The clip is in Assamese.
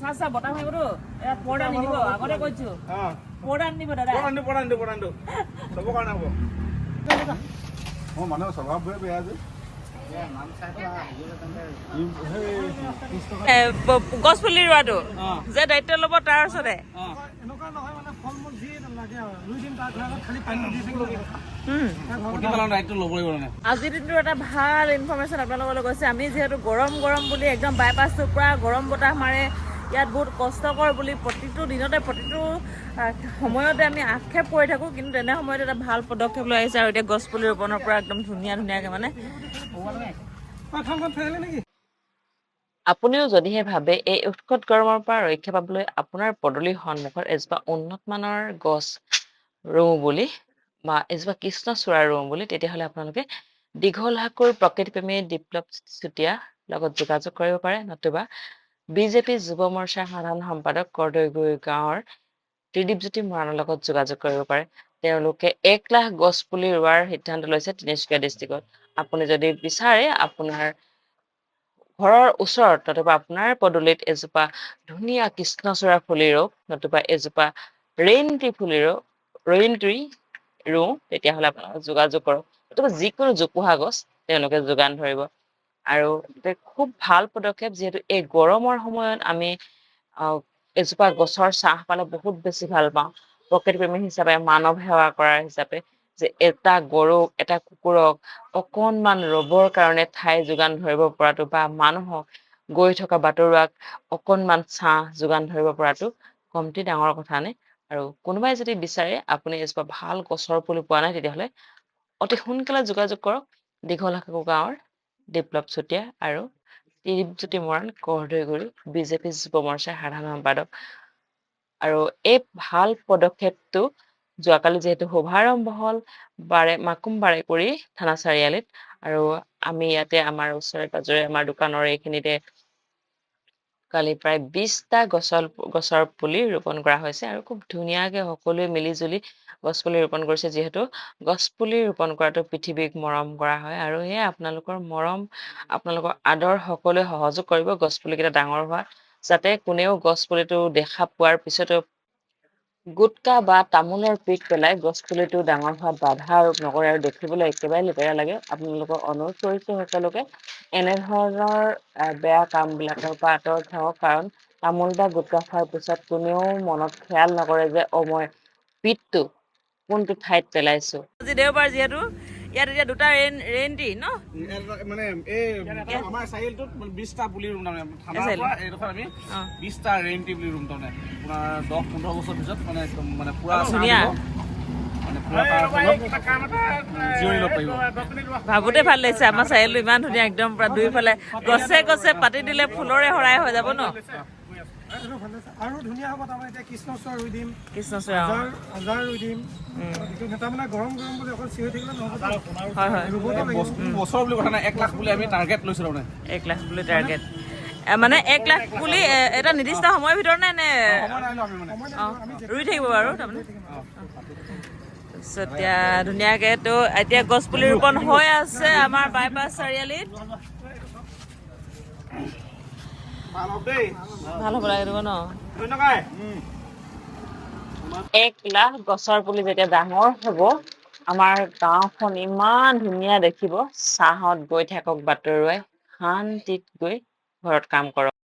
চা চা বতাহ মাৰিবতো ইয়াত পৰ্দা নিদিব আগতে কৈছো। অঁ পৰ্দা নিদিব দাদা। পৰাণটো পৰাণটো পৰাণটো চবৰ কাৰণে হ'ব। মোৰ মানুহৰ স্বভাৱবোৰে বেয়া যে। এ, প- গছ পুলি ৰোৱাটো যে দায়িত্ব ল'ব তাৰ ওচৰতে। আজিৰ দিনটো এটা ভাল ইনফৰমেশ্যন আপোনালোকলৈ গৈছে আমি যিহেতু গৰম গৰম বুলি একদম বাইপাছটোৰ পৰা গৰম বতাহ মাৰে। ইয়াত বহুত কষ্টকৰ বুলি প্ৰতিটো দিনতে প্ৰতিটো সময়তে আমি আক্ষেপ কৰি থাকোঁ কিন্তু তেনে সময়ত এটা ভাল পদক্ষেপ লৈ আহিছে আৰু এতিয়া গছ পুলি ৰোপণৰ পৰা একদম ধুনীয়া ধুনীয়াকৈ মানে। আপুনিও যদিহে ভাবে এই উৎকট গৰমৰ পৰা ৰক্ষা পাবলৈ আপোনাৰ পদূলিৰ সন্মুখত এজোপা উন্নত মানৰ গছ ৰুওঁ বুলি বা এজোপা কৃষ্ণচূড়া ৰুওঁ বুলি তেতিয়াহ'লে আপোনালোকে দীঘল হাকুৰ প্ৰকৃতিপ্ৰেমী বিপ্লৱ চুতীয়া লগত যোগাযোগ কৰিব পাৰে নতুবা বিজেপি যুৱ মৰ্চাৰ সাধাৰণ সম্পাদক কৰ্দৈগুৰি গাঁৱৰ ত্ৰিদীপজ্যোতি মৰাণৰ লগত যোগাযোগ কৰিব পাৰে। তেওঁলোকে এক লাখ গছ পুলি ৰোৱাৰ সিদ্ধান্ত লৈছে তিনিচুকীয়া ডিষ্ট্ৰিক্টত। আপুনি যদি বিচাৰে আপোনাৰ ঘৰৰ ওচৰত নতুবা আপোনাৰ পদূলিত এজোপা ধুনীয়া কৃষ্ণচূড়া ফুলি ৰোওক নতুবা এজোপা ৰেইন ট্ৰি ফুলি ৰোওক ৰেইন ট্ৰি ৰুওঁ তেতিয়াহ'লে আপোনালোকে যোগাযোগ কৰক। নতুবা যিকোনো জোপোহা গছ তেওঁলোকে যোগান ধৰিব। আৰু খুব ভালো পদক্ষেপ যিহেতু এই গৰমৰ সময়ত আমি এজোপা গছৰ ছাঁ পালে বহুত বেছি ভালো পাওঁ। প্ৰকৃতিপ্ৰেমী হিচাপে, মানৱ সেৱা কৰাৰ হিচাপে, যে এটা গৰুক এটা কুকুৰক অকণমান ৰবৰ কাৰণে ঠাই যোগান ধৰিব পৰাটো বা মানুহক গৈ থকা বাটৰুৱাক অকণমান ছাঁ যোগান ধৰিব পৰাটো কমটি ডাঙৰ কথা নে? আৰু কোনোবাই যদি বিচাৰে আপুনি এজোপা ভালো গছৰ পুলি পোৱা নাই, তেতিয়াহ'লে অতি সোনকালে যোগাযোগ কৰক দীঘল হাকু গাঁৱৰ বিপ্লৱ চুতীয়া আৰু ত্ৰিদীপজ্যোতি মৰাণ কৰ্দৈগুৰি বিজেপি যুৱ মৰ্চাৰ সাধাৰণ সম্পাদক। আৰু এই ভালো পদক্ষেপটো যোৱাকালি যিহেতু শুভাৰম্ভ হ'ল, বাৰে মাকুম বাৰেকুৰি থানা চাৰিআলিত। আৰু আমি ইয়াতে আমাৰ ওচৰে পাজৰে আমাৰ দোকানৰ এইখিনিতে কালি প্ৰায় বিশটা গছৰ গছৰ পুলি ৰোপণ কৰা হৈছে আৰু খুব ধুনীয়াকে সকলোৱে মিলি জুলি গছ পুলি ৰোপণ কৰিছে যিহেতু গছ পুলি ৰোপণ কৰাটো পৃথিৱীক মৰম কৰা হয় আৰু সেয়ে আপোনালোকৰ মৰম আপোনালোকৰ আদৰ সকলোৱে সহযোগ কৰিব গছ পুলিকেইটা ডাঙৰ হোৱা যাতে কোনেও গছ পুলিটো দেখা পোৱাৰ পিছতো গুটকা বা তামোলৰ পিক পেলাই গছ পুলিটো ডাঙৰ হোৱাত বাধা আৰোপ নকৰে আৰু দেখিবলৈ একেবাৰে লেতেৰা লাগে। আপোনালোকক অনুৰোধ কৰিছো সকলোকে এনেধৰণৰ বেয়া কামবিলাকৰ পৰা আঁতৰত থাকক কাৰণ তামোল বা গুটকা খোৱাৰ পিছত কোনেও মনত খেয়াল নকৰে যে অ মই পিকটো কোনটো ঠাইত পেলাইছো। দেওবাৰ যিহেতু ইয়াত এতিয়া দুটা ৰেইন ৰেইন টি ন? মানে এই আমাৰ চাৰিআলিটোত বিশটা পুলি ৰুম তাৰমানে চাৰিআলি? পৰা এইডোখৰ আমি বিশটা ৰেইন টি পুলি ৰুম তাৰমানে আপোনাৰ দহ পোন্ধৰ বছৰ পিছত মানে একদম মানে পুৰা ধুনীয়া। মানে পাৰিব। ভাবোতে ভালো লাগিছে আমাৰ চাৰিআলিটো ইমান ধুনীয়া একদম পুৰা দুইফালে গছে গছে পাতি দিলে ফুলৰে শৰাই হৈ যাব ন? আৰু ধুনীয়া হ'ব তাৰমানে এতিয়া কৃষ্ণচূড়া ৰুই দিম। কৃষ্ণচূড়া আজাৰ ৰুই দিম। তাৰমানে গৰম গৰম বুলি অকল চিঞৰি থাকিলে নহ'ব। হয় হয়। ৰুবতো লাগিব। বস্তু- বছৰ বুলি কথা নাই এক লাখ বুলি আমি টাৰ্গেট লৈছোঁ তাৰমানে। এক লাখ বুলি টাৰ্গেট মানে এক লাখ পুলি এটা নিৰ্দিষ্ট সময়ৰ ভিতৰত নে নে সময় নাই ন আমি মানে। অ ৰুই থাকিব বাৰু তাৰমানে। তাৰপিছত এতিয়া ধুনীয়াকে তো এতিয়া গছ পুলি ৰোপণ হৈ আছে আমাৰ বাইপাছ চাৰিআলিত। ভাল হ'ব দেই ভাল হ'ব লাগে ন? এক লাখ গছৰ পুলি যেতিয়া ডাঙৰ হ'ব আমাৰ গাঁওখন ইমান ধুনীয়া দেখিব। ছাঁহত গৈ থাকক বাটৰুৱাই শান্তিত গৈ ঘৰত কাম কৰক।